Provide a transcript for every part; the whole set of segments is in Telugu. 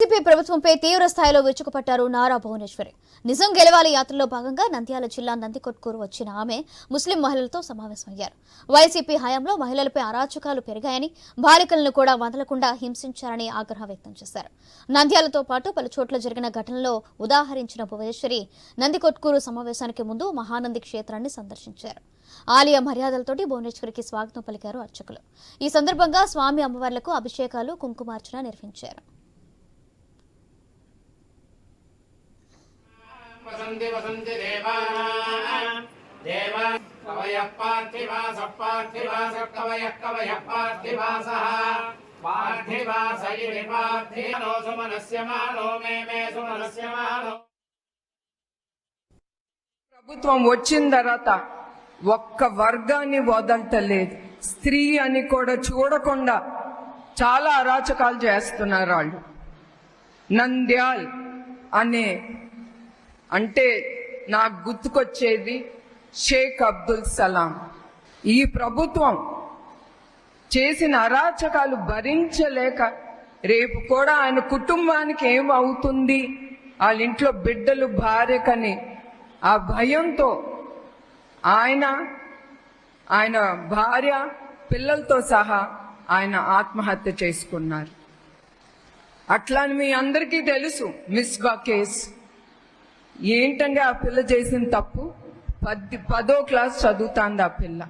వైసీపీ ప్రభుత్వంపై తీవ్ర స్థాయిలో విరుచుకుపట్టారు నారా భువనేశ్వరి. నిజం గెలవాలి యాత్రలో భాగంగా నంద్యాల జిల్లా నందికొట్కూరు వచ్చిన ఆమె ముస్లిం మహిళలతో సమావేశమయ్యారు. వైసీపీ హయాంలో మహిళలపై అరాచకాలు పెరిగాయని బాలికలను కూడా వదలకుండా హింసించారని ఆగ్రహం వ్యక్తం చేశారు. నంద్యాలతో పాటు పలు చోట్ల జరిగిన ఘటనలో ఉదాహరించిన భువనేశ్వరి నందికొట్కూరు సమావేశానికి ముందు మహానంది క్షేత్రాన్ని సందర్శించారు. ఆలయ మర్యాదలతోటి భువనేశ్వరికి స్వాగతం పలికారు అర్చకులు. ఈ సందర్భంగా స్వామి అమ్మవార్లకు అభిషేకాలు కుంకుమార్చన నిర్వహించారు. వసంతి వసంతి దేవానాం దేవా కవయః పార్థివాసః పార్థివాసः పార్థివాస ఇతి పార్థివో సుమనస్య మానో మే మే సుమనస్య మానో ప్రభుత్వం వచ్చిన తర్వాత ఒక్క వర్గాన్ని వదలటలేదు స్త్రీ అని కూడా చూడకుండా చాలా అరాచకాలు చేస్తున్నారు వాళ్ళు. నంద్యాల్ అనే అంటే నాకు గుర్తుకొచ్చేది షేక్ అబ్దుల్ సలాం. ఈ ప్రభుత్వం చేసిన అరాచకాలు భరించలేక రేపు కూడా ఆయన కుటుంబానికి ఏమవుతుంది? వాళ్ళ ఇంట్లో బిడ్డలు భార్యకని ఆ భయంతో ఆయన ఆయన భార్య పిల్లలతో సహా ఆయన ఆత్మహత్య చేసుకున్నారు. అట్లా అని మీ అందరికీ తెలుసు మిస్బా కేసు. ఏంటంటే ఆ పిల్ల చేసిన తప్పు? పది పదో క్లాస్ చదువుతాంది ఆ పిల్ల.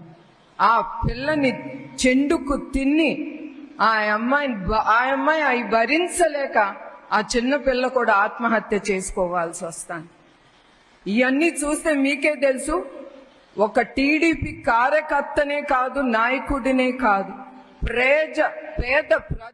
ఆ పిల్లని చెండుకు తిన్ని ఆ అమ్మాయిని ఆ అమ్మాయి అవి భరించలేక ఆ చిన్న పిల్ల కూడా ఆత్మహత్య చేసుకోవాల్సి వస్తాను ఇవన్నీ చూస్తే మీకే తెలుసు ఒక టీడీపీ కార్యకర్తనే కాదు నాయకుడినే కాదు. ప్రేజ పేద ప్ర